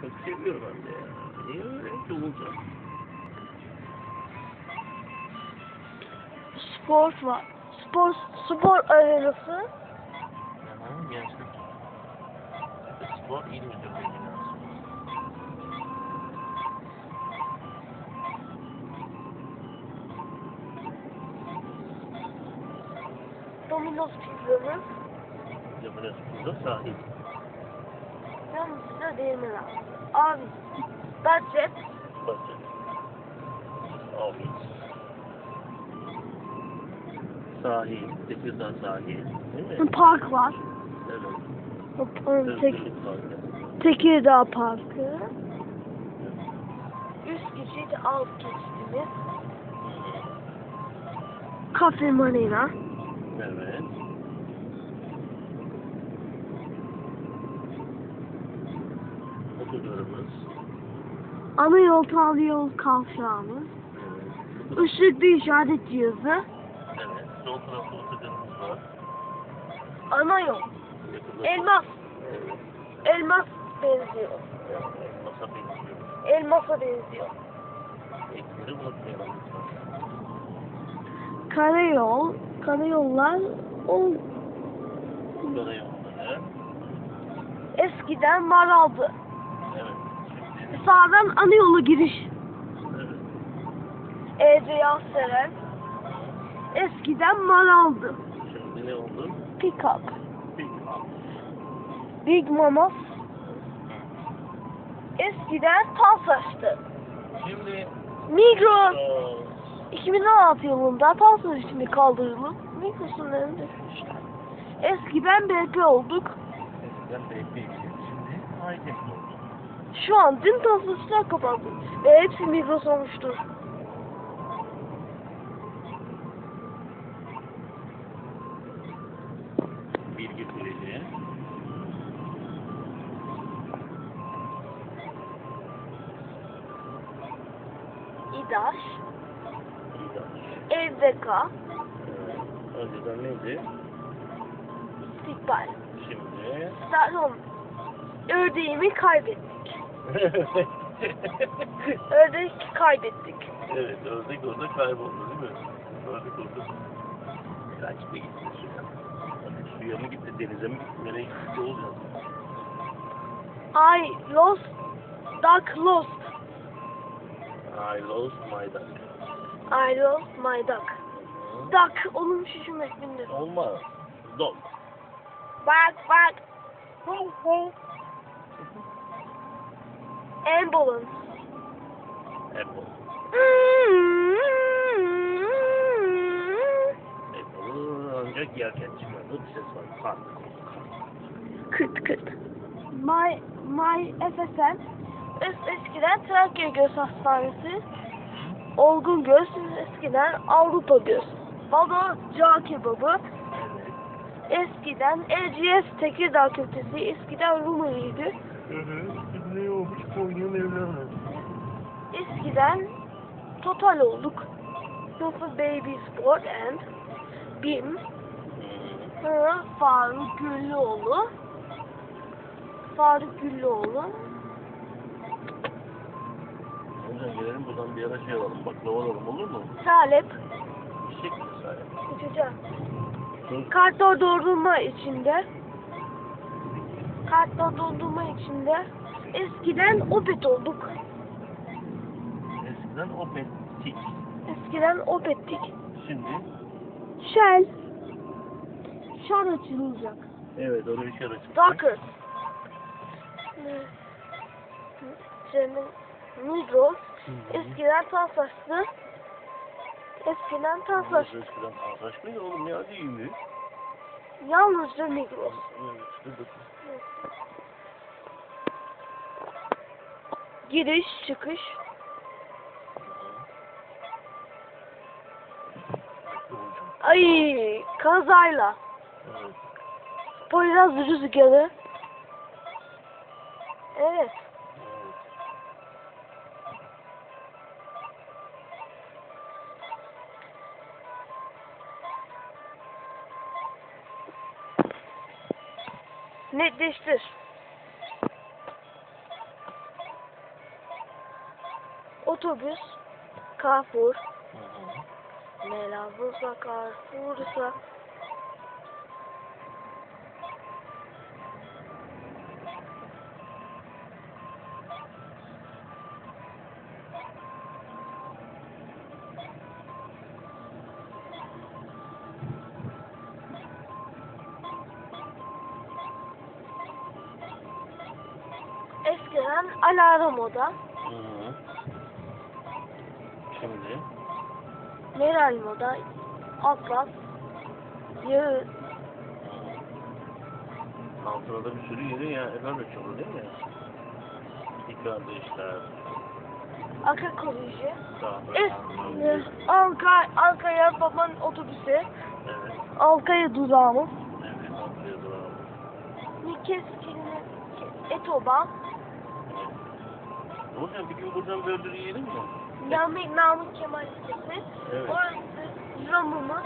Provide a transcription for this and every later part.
Çok seviyorum ben de ya. Niye öyle ki olunca? Spor var. Spor, spor arenası. Aha, gençlik. Spor il müdürlüğü binası. Domino's pizzamız. Ya burası burada sahil. Yalnız size değirmen abi. Abi. Budget. Bakın. Ofis. Sahil. Tekirdağ sahil. Değil mi? Park var. Evet. Tek, Özgürlük Parkı. Tekirdağ Parkı. Üst geçidi alt geçidimiz. Cafe Marina. Evet. Okullarımız. Ana yol tavlı yol kavşağımız. Evet. Işıklı işaret cihazı. Evet. Sol tarafta otogarımız var. Ana yol. Elmas. Evet. Elmas benziyor. Evet. Masa benziyor. Elmasa benziyor. Ekleri unutmayalım. Karayol. Karayollar o Karayolları. eskiden maraldı. Evet. Sağdan ana yola giriş. Evet. Ece Seren. Eskiden maraldı. Şimdi ne oldu? Pick up. Pick up. Big Mamas. Eskiden Tansaç'tı. Şimdi Migros. Aa, 2016 yılında Tansaç ismi kaldırılıp Migros'un önünde. Eskiden BP olduk. eskiden BP'ydi. Şimdi high-tech oldu. Şu an tüm Tansaçlar kapandı. Ve hepsi Migros olmuştur. Bilgi Kulesi. İdaş. İlaç. Evdeka. Evet. Önceden neydi? İstikbal. Şimdi. Salon. Ördeğimi kaybettik. Ördek kaybettik. evet, ördek orada kayboldu değil mi? Ördek orada kaçtı gitti suya. Hadi suya mı gitti, denize mi gitti, nereye gitti olacak. I lost. Duck lost. I lost my duck. I lost my duck. Duck onun şişirmek bilmiyorum. Olmaz. Dog. Bak bak. Ambulance. Apple. Apple'ı ancak yerken çıkardı. Bir ses var. Kart. Kıt kıt. My, my FSM es- eskiden Trakya Göz Hastanesi Olgun Göz eskiden Avrupa Göz Balo Cağ Kebabı eskiden LGS Tekirdağ Köftesi eskiden Rumeli'ydi Hı hı. Ne olmuş? Konya Mevlana. eskiden Total olduk Sıfır Baby Sport and BİM Hı, Faruk Güllüoğlu Faruk Güllüoğlu Hocam gelelim buradan bir ara şey alalım. Baklava alalım olur mu? Salep Eşek mi sahip? Uçacağım. Dur. Kartlar dondurma içinde. Kartlar dondurma içinde. Eskiden Opet olduk. Eskiden Opet'tik. Eskiden Opet'tik. Şimdi Shell. Shell açılacak. evet oraya şey açık. Dockers. Senin Migros. Eskiden Tansaçlı. Eskiden Tansaç. Eskiden Tansaç mıydı oğlum ya değil mi? Yalnızca Migros. Evet, Giriş çıkış. Ay kazayla. Evet. Poyraz rüzgarı. Evet. Netleştir. Otobüs, Carrefour, ne lazımsa Carrefour'sa Eskiden alarm oda, Meral moda, Atlas, Yağız, altına da bir sürü yeni ya efendim açıldı değil mi? İki kardeşler. Aka Koleji, Kahve. Es, Alkay, Alkaya babanın otobüsü, Evet. Alkaya durağımız, Evet. Duralım. Nikeskin'in Etoban, Hocam bir gün buradan böldür yiyelim mi? Namık, Namık Kemal Lisesi, Evet. orası Ramımız.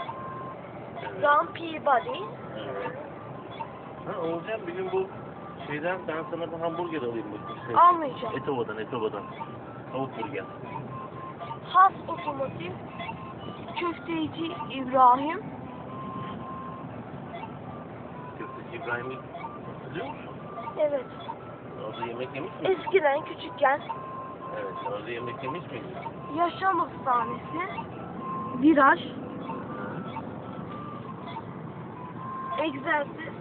Ram Peabody, Evet. Ha Oğuzcan bir gün bu şeyden ben sana bir hamburger alayım bakayım. Şey, Almayacağım. Etova'dan, Etova'dan. Tavuk burger. Has Otomotiv, Köfteci İbrahim, Köfteci İbrahim'i hatırlıyor musun? evet, Orada yemek yemiş miydin? eskiden küçükken Evet, orada yemek yemiş miydin? Yaşam Hastanesi, Viraj, Egzersiz,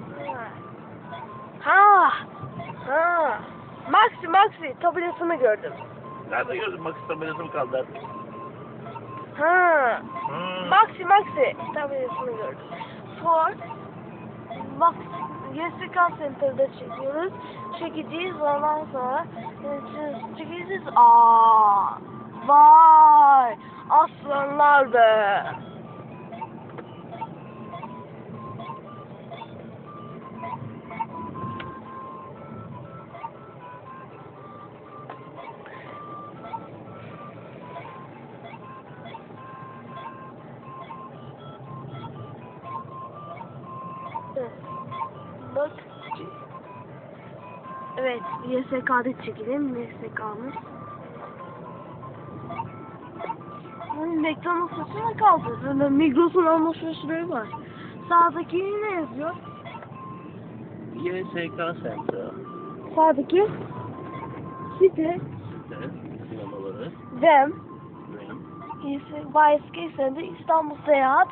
ha, ha, Maxi Maxi tabelasını gördüm. Nerede gördün? Bak tabelasım kaldı artık. Ha, Hmm. Maxi Maxi tabelasını gördüm. Ford, Max, YSK Center'da çekiyoruz. Çekeceğiz ondan sonra çekeceğiz. Aa, vay, aslanlar be. YSK'da çekelim. YSK'mız. Hani McDonald's saçına kaldı. Böyle Migros'un alışverişleri var. Sağdaki ne yazıyor? YSK Center. Sağdaki site Evet, sinemaları. Dem. YSK Center İstanbul Seyahat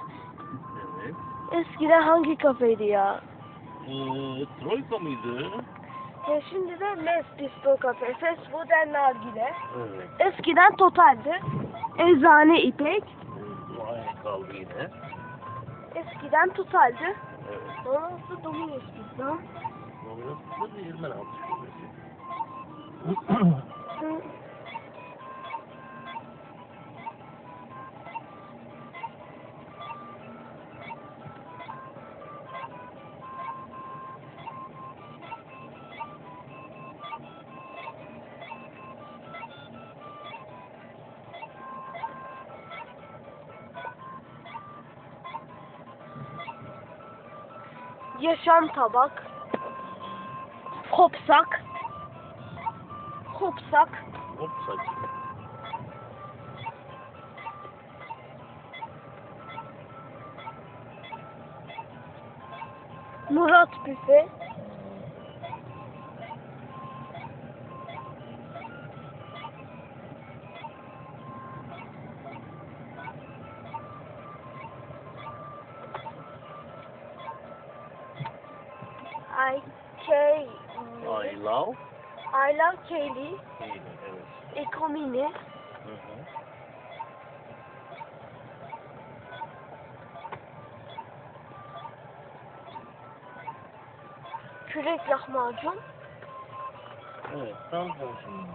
Evet. Eskiden hangi kafeydi ya? Ee, Troika mıydı? Ya şimdi de Mes Bistro Cafe, Fast Food and Nargile. Evet. Eskiden Total'di. Eczane İpek. Bu aynı kaldı yine. Eskiden Total'di. Evet. Orası Domino's Pizza. Burası da değirmen altı şubesi. Hı. Yaşam tabak. Hopsak. Hop saç. Murat Büfe. Hı hı. Kürek lahmacun. Evet, tam karşımda.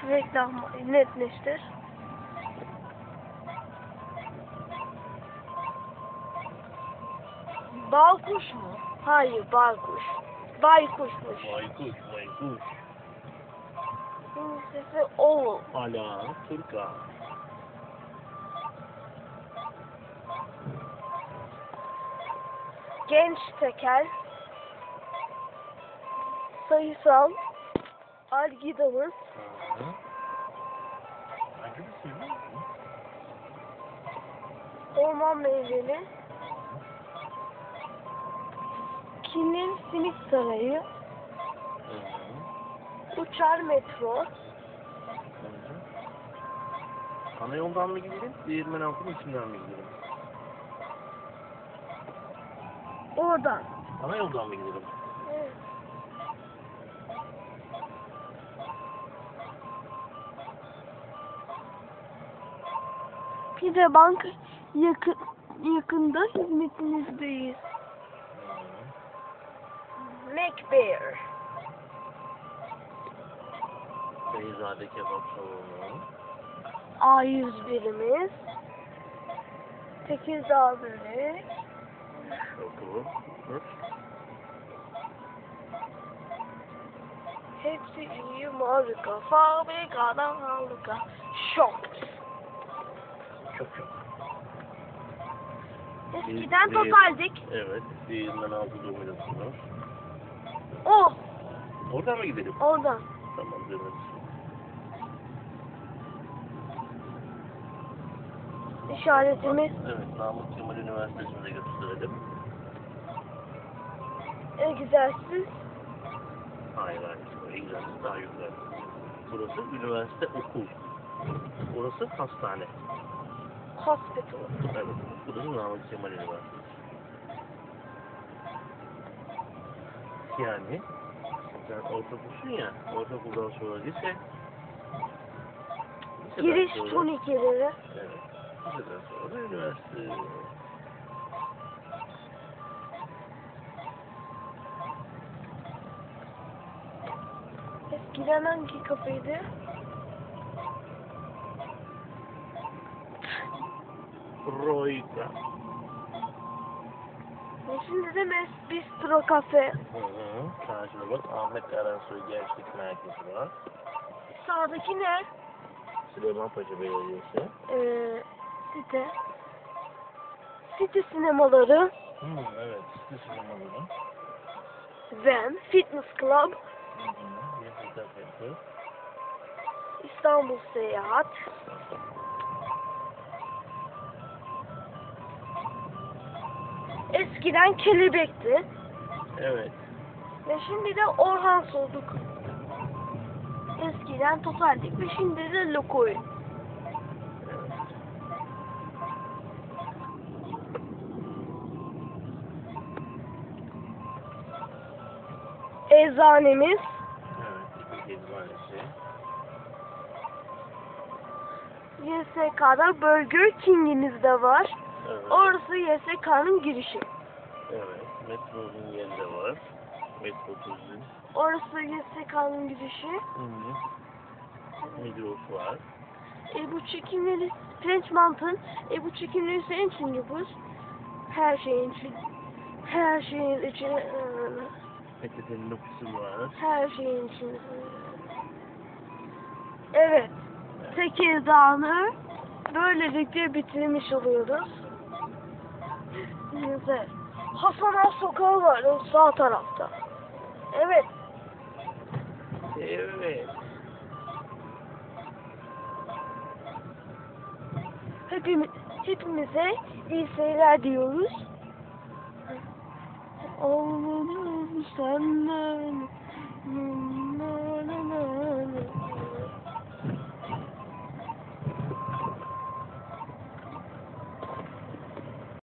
Kürek lahmacun netleştir. Balkuş mu? Hayır, baykuş. Baykuşmuş. Baykuş, baykuş. Bunun sesi o. Ala, Turka. Genç tekel. sayısal mi? orman meyveli, Kinil Simit Sarayı, Hı hı. Uçar Metro, Hı hı. Ana yoldan mı gidelim? Değirmen altının içinden mi gidelim? oradan. Ana yoldan mı gidelim? Evet. Pide Bank yakın, yakında hizmetinizdeyiz. MacBear. Beyzade kebap salonu. A101'imiz. Tekirdağ börek. Şoku. Hı. Hepsi iyi marka. Fabrikadan harika. Şok. Çok çok. Eskiden Bir- totaldik. Evet. Değirmen altı dominası var. Oh Oradan mı gidelim? oradan. Tamam evet. İşaretimiz Evet. Namık Kemal Üniversitesi'nde gösterelim. egzersiz. Hayır hayır. Egzersiz daha yukarı. Burası üniversite okul. Burası hastane. Hospital. Evet. Burası Namık Kemal Üniversitesi. Yani sen ortaokulsun ya, ortaokuldan sonra lise. Liseden Giriş sonra- turnikeleri. Evet. Liseden sonra da üniversite. Eskiden hangi kafeydi? Royka. Şimdi de Mes Bistro Cafe. Hı hı. Karşıda bak Ahmet Erensoy Gençlik Merkezi var. Sağdaki ne? Süleymanpaşa Belediyesi. Ee, site. Site sinemaları. Hı, evet. Site sinemaları. Ven Fitness Club. Hı hı. İstanbul Seyahat. Eskiden kelebekti. Evet. Ve şimdi de Orhan Soğuduk. Eskiden Totaldik ve şimdi de Lokoy. Eczanemiz. Evet. Eczanesi. YSK'da Burger King'imiz de var. Evet. Orası YSK'nın girişi. Evet. Metronun yeri de var. Metro Turizm. Orası YSK'nın girişi. Hı hı. Migros var. Ebu çekimleri French Mountain. Ebu çekimleri senin için yapıyoruz. Her şeyin için. Her şeyin için. PTT'nin ofisi var. Her şeyin için. Evet. Tekirdağ'ı böylelikle bitirmiş oluyoruz. Güzel. Hasan Ağa Sokağı var o sağ tarafta. Evet. Evet. Hepimiz, hepimize iyi seyirler diyoruz. Olmadı senden.